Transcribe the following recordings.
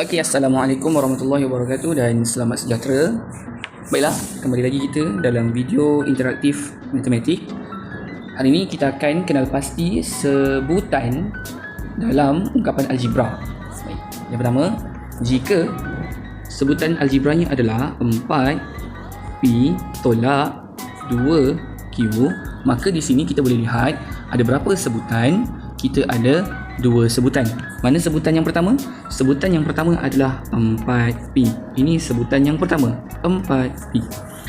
Okey, Assalamualaikum warahmatullahi wabarakatuh dan selamat sejahtera. Baiklah, kembali lagi kita dalam video interaktif matematik. Hari ini kita akan kenal pasti sebutan dalam ungkapan algebra. Yang pertama, jika sebutan algebranya adalah 4P tolak 2Q, maka di sini kita boleh lihat ada berapa sebutan kita ada dua sebutan. Mana sebutan yang pertama? Sebutan yang pertama adalah 4P. Ini sebutan yang pertama, 4P.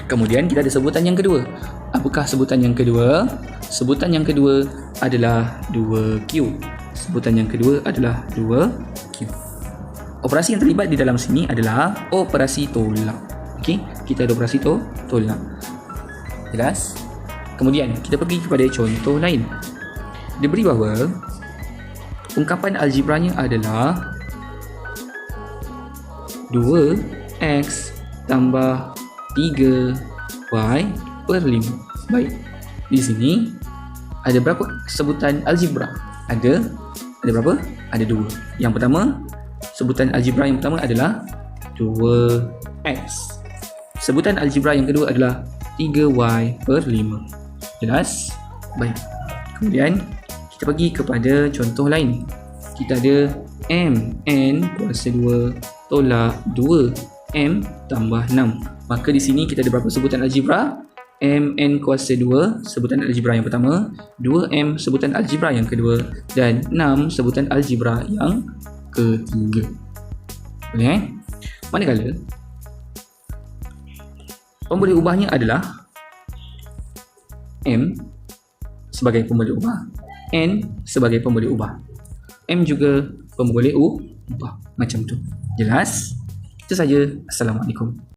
Kemudian kita ada sebutan yang kedua. Apakah sebutan yang kedua? Sebutan yang kedua adalah 2Q. Sebutan yang kedua adalah 2Q. Operasi yang terlibat di dalam sini adalah operasi tolak. Okey, kita ada operasi to tolak. Jelas? Kemudian kita pergi kepada contoh lain. Diberi bahawa ungkapan algebranya adalah 2x tambah 3y per 5. Baik. Di sini ada berapa sebutan algebra? Ada ada berapa? Ada dua. Yang pertama, sebutan algebra yang pertama adalah 2x. Sebutan algebra yang kedua adalah 3y per 5. Jelas? Baik. Kemudian kita pergi kepada contoh lain. Kita ada mn kuasa 2 tolak 2m tambah 6. Maka di sini kita ada berapa sebutan algebra? mn kuasa 2 sebutan algebra yang pertama, 2m sebutan algebra yang kedua dan 6 sebutan algebra yang ketiga. Boleh eh? Manakala pemboleh ubahnya adalah m sebagai pemboleh ubah, n sebagai pemboleh ubah. M juga pemboleh ubah macam tu. Jelas? Itu saja. Assalamualaikum.